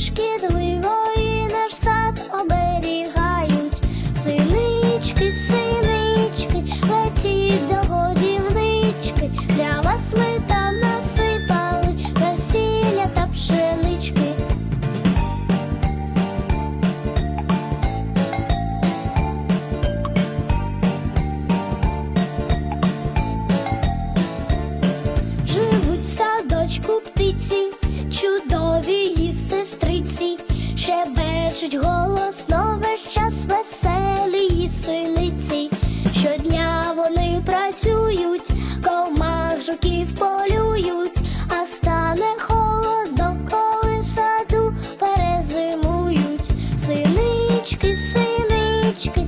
aşk. Плачуть голосно весь час веселі синиці. Щодня вони працюють, комах жуків полюють, а стане холодно, коли в саду перезимують. Синички, синички.